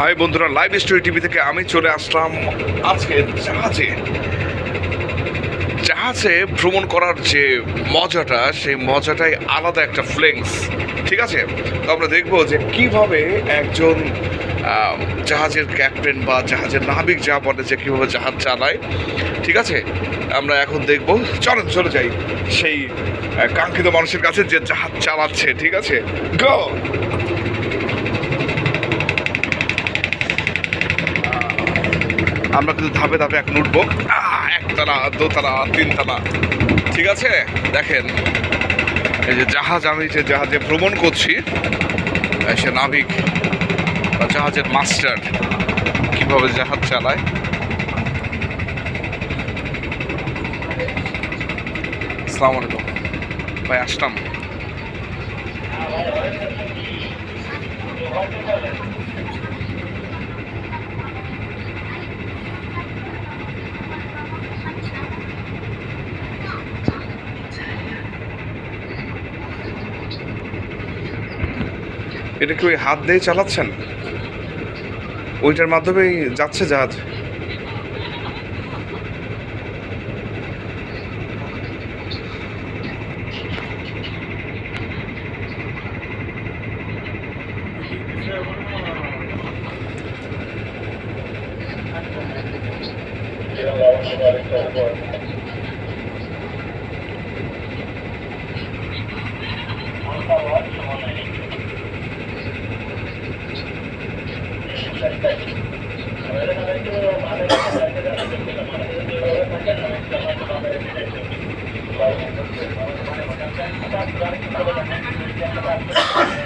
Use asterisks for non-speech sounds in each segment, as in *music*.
High বন্ধুরা live story TV থেকে আমি চলে আসলাম আজকে জাহাজে। জাহাজে ভ্রমণ করার যে মজাটা, সেই মজাটাই আলাদা একটা ফ্লেংস ঠিক আছে? তো আমরা দেখব যে কীভাবে একজন জাহাজের ক্যাপ্টেন বা জাহাজের নাবিক যা বলে যে কীভাবে জাহাজ চালায়, ঠিক আছে? আমরা এখন দেখব। চলেন, চলে যাই সেই কাঙ্ক্ষিত মানুষের কাছে যে জাহাজ চালাচ্ছে, ঠিক আছে? গো আমরা কিন্তু ধাপে ধাপে এখন উঠবো। একতলা, দোতলা, তিনতলা। ঠিক আছে? দেখেন, এই যে জাহাজ, আমি যে জাহাজে ভ্রমণ করছি সে নাবিক বা জাহাজের মাস্টার কীভাবে জাহাজ চালায়? আসসালামু আলাইকুম। ভাই, আসলাম। এটা কি ওই হাত দিয়ে চালাচ্ছেন? ওইটার মাধ্যমেই যাচ্ছে জাহাজ?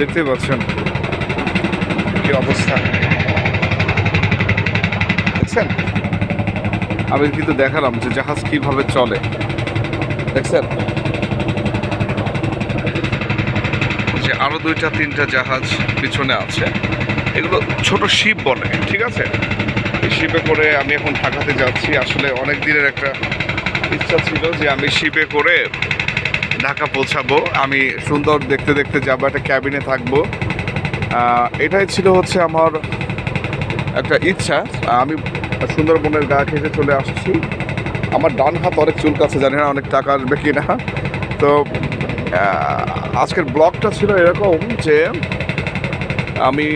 দেখতে পাচ্ছেন কি অবস্থা। দেখছেন? আমি কিন্তু দেখালাম যে জাহাজ কীভাবে চলে। দেখছেন? যে আরও দুইটা, তিনটা জাহাজ পিছনে আছে। এগুলো ছোট শিপ বলে, ঠিক আছে? এই শিপে করে আমি এখন ঢাকাতে যাচ্ছি। আসলে অনেক দিনের একটা ইচ্ছা ছিল যে আমি শিপে করে ঢাকা পৌঁছাবো। আমি সুন্দর দেখতে দেখতে যাব, একটা ক্যাবিনে থাকব। এটাই ছিল হচ্ছে আমার একটা ইচ্ছা। আমি সুন্দরবনের গা ঘেঁষে চলে আসছি। আমার ডান হাত অনেক চুল কাছে জানি না অনেক টাকা আসবে কি না তো আজকের ব্লগটা ছিল এরকম যে, আমি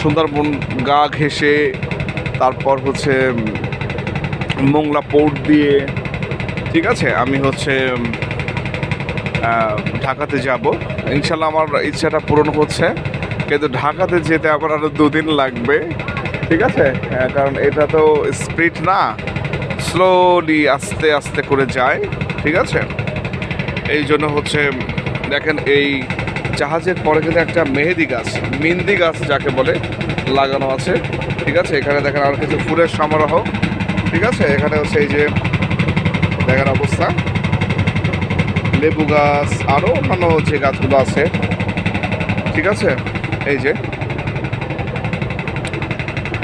সুন্দরবন গা ঘেঁষে, তারপর হচ্ছে মোংলা পোর্ট দিয়ে, ঠিক আছে? আমি হচ্ছে ঢাকাতে যাব। ইনশাল্লাহ আমার ইচ্ছাটা পূরণ হচ্ছে। কিন্তু ঢাকাতে যেতে আমার আরও দুদিন লাগবে। ঠিক আছে? হ্যাঁ, কারণ এটা তো স্পিড না। স্লোলি আস্তে আস্তে করে যায়। ঠিক আছে? এই জন্য হচ্ছে দেখেন এই জাহাজের পরে কিন্তু একটা মেহেদি গাছ মিন্দি গাছ যাকে বলে লাগানো আছে। ঠিক আছে? এখানে দেখেন আর কিছু ফুলের সমারোহ। ঠিক আছে? এখানে হচ্ছে এই যে দেখার অবস্থা। লেবু গাছ আরও অন্যান্য যে গাছগুলো আছে। ঠিক আছে? এই যে।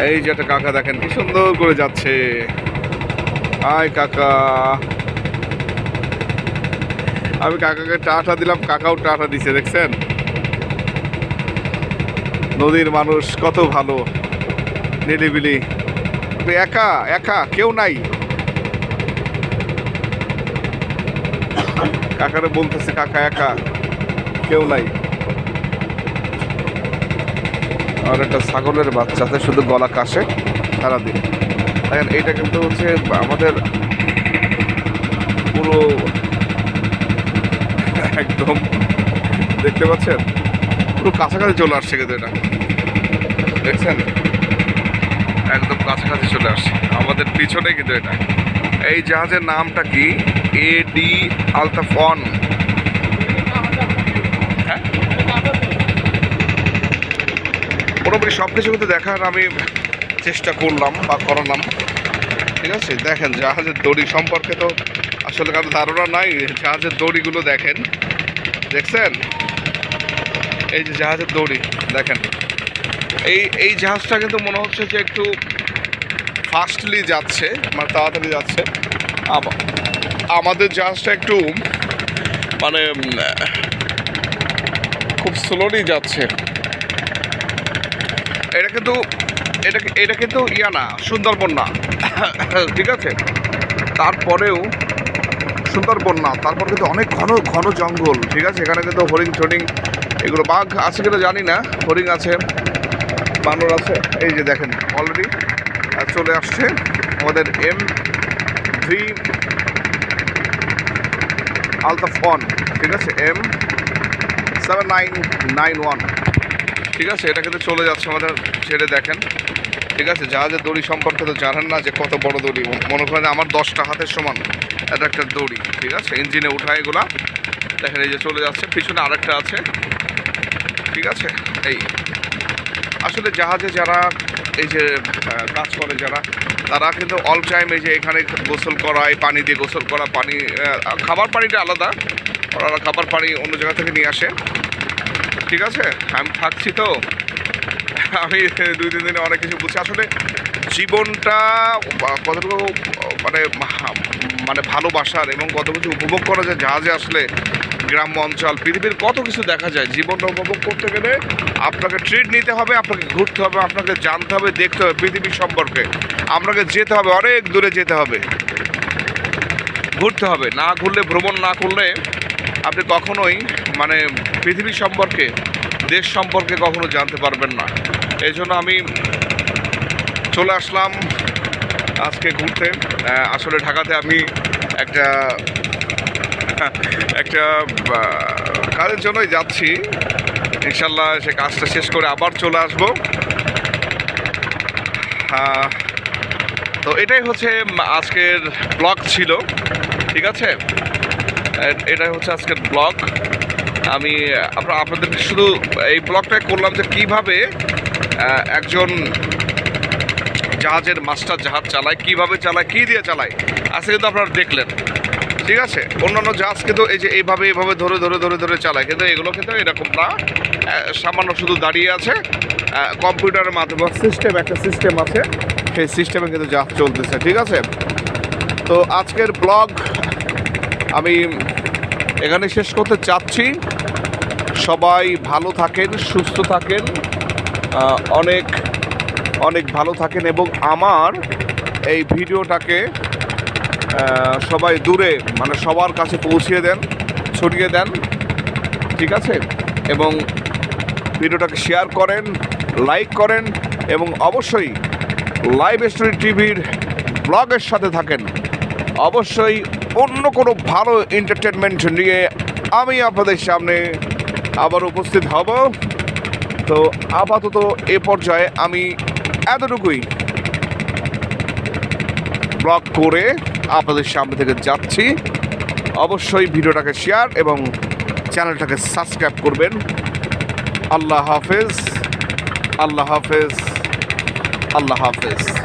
এই যে একটা কাকা দেখেন, কি সুন্দর করে যাচ্ছে। আয় কাকা। আমি কাকাকে টাটা দিলাম, কাকাও টাটা দিছে, দেখছেন? নদীর মানুষ কত ভালো নিলিবিলি একা একা, কেউ নাই। কাকারে বলতেছে, কাকা একা, কেউ নাই। আর একটা ছাগলের বাচ্চাতে শুধু গলা কাশে সারাদিন। দেখেন, এইটা কিন্তু হচ্ছে আমাদের পুরো একদম, দেখতে পাচ্ছেন? পুরো কাছাকাছি চলে আসছে কিন্তু এটা। দেখছেন? একদম কাছাকাছি চলে আসছে। আমাদের পিছনে কিন্তু এটা। এই জাহাজের নামটা কি? এ ডি আলতাফন মোটামুটি সব কিছু কিন্তু দেখার আমি চেষ্টা করলাম বা করালাম। ঠিক আছে? দেখেন, জাহাজের দড়ি সম্পর্কে তো আসলে কারও ধারণা নাই। জাহাজের দড়িগুলো দেখেন। দেখছেন? এই যে জাহাজের দড়ি, দেখেন। এই এই জাহাজটা কিন্তু মনে হচ্ছে যে একটু ফাস্টলি যাচ্ছে মানে তাড়াতাড়ি যাচ্ছে। আমাদের জাহাজটা একটু মানে খুব স্লোলি যাচ্ছে। এটা কিন্তু, এটা এটা কিন্তু ইয়া না, সুন্দরবন না। *coughs* ঠিক আছে? তারপরেও সুন্দরবন না, তারপর কিন্তু অনেক ঘন ঘন জঙ্গল। ঠিক আছে? এখানে কিন্তু হরিণ টরিং এগুলো বাঘ আছে কিনা জানি না, হরিণ আছে, বানর আছে। এই যে দেখেন অলরেডি চলে আসছে। আমাদের এম ভি আলতাফ ওয়ান ঠিক আছে M seven nine nine one ঠিক আছে এটা কিন্তু চলে যাচ্ছে আমাদের ছেড়ে দেখেন। ঠিক আছে জাহাজের দড়ি সম্পর্কে তো জানেন না যে কত বড় দড়ি। মনে করেন আমার দশটা হাতের সমান এটা একটা দড়ি, ঠিক আছে, ইঞ্জিনে উঠায় এগুলা। দেখেন এই যে চলে যাচ্ছে, পিছনে আরেকটা আছে। ঠিক আছে, এই আসলে জাহাজে যারা এই যে কাজ করে যারা, তারা কিন্তু অল টাইম এই যে এখানে গোসল করায়, পানি দিয়ে গোসল করা, পানি খাবার পানিটা আলাদা। ওরা খাবার পানি অন্য জায়গা থেকে নিয়ে আসে। ঠিক আছে? আমি থাকছি তো। আমি দুই, তিন দিনে অনেক কিছু বুঝছি। আসলে জীবনটা কতটুকু মানে মানে ভালোবাসার এবং কত কিছু উপভোগ করা যায় জাহাজে আসলে গ্রাম্য অঞ্চল, পৃথিবীর কত কিছু দেখা যায়, জীবনটা উপভোগ করতে গেলে আপনাকে ট্রিট নিতে হবে, আপনাকে ঘুরতে হবে, আপনাকে জানতে হবে, দেখতে হবে পৃথিবীর সম্পর্কে। আপনাকে যেতে হবে, অনেক দূরে যেতে হবে। ঘুরতে হবে, না ঘুরলে, ভ্রমণ না করলে আপনি কখনোই মানে পৃথিবী সম্পর্কে, দেশ সম্পর্কে কখনো জানতে পারবেন না। এই জন্য আমি চলে আসলাম আজকে ঘুরতে। আসলে ঢাকাতে আমি একটা একটা কাজের জন্যই যাচ্ছি। ইনশাল্লাহ সে কাজটা শেষ করে আবার চলে আসব। তো এটাই হচ্ছে আজকের ব্লগ ছিল, ঠিক আছে? এটাই হচ্ছে আজকের ব্লগ। আমি আপনার আপনাদেরকে শুধু এই ব্লগটা করলাম যে কীভাবে একজন জাহাজের মাস্টার জাহাজ চালায়, কীভাবে চালায়, কি দিয়ে চালায়, আজকে কিন্তু আপনারা দেখলেন। ঠিক আছে? অন্যান্য জাহাজ কিন্তু এই যে এইভাবে এইভাবে ধরে ধরে ধরে ধরে চালায়। কিন্তু এগুলো কিন্তু এরকম না। সামান্য শুধু দাঁড়িয়ে আছে। কম্পিউটারের মাধ্যমে সিস্টেম একটা সিস্টেম আছে। সেই সিস্টেমে কিন্তু জাহাজ চলতেছে, ঠিক আছে? তো আজকের ব্লগ আমি এখানে শেষ করতে চাচ্ছি। সবাই ভালো থাকেন, সুস্থ থাকেন। অনেক অনেক ভালো থাকেন। এবং আমার এই ভিডিওটাকে সবাই দূরে মানে সবার কাছে পৌঁছিয়ে দেন, ছড়িয়ে দেন, ঠিক আছে? এবং ভিডিওটাকে শেয়ার করেন লাইক করেন, এবং অবশ্যই লাইভ স্টোরি টিভির ব্লগের সাথে থাকেন। অবশ্যই অন্য কোনো ভালো এন্টারটেনমেন্ট নিয়ে আমি আপনাদের সামনে আবার উপস্থিত হব। তো আপাতত এ পর্যায়ে আমি এতটুকুই। ব্লগ করে আপনাদের সামনে থেকে যাচ্ছি। অবশ্যই ভিডিওটাকে শেয়ার এবং চ্যানেলটাকে সাবস্ক্রাইব করবেন। আল্লাহ হাফেজ আল্লাহ হাফেজ আল্লাহ হাফেজ।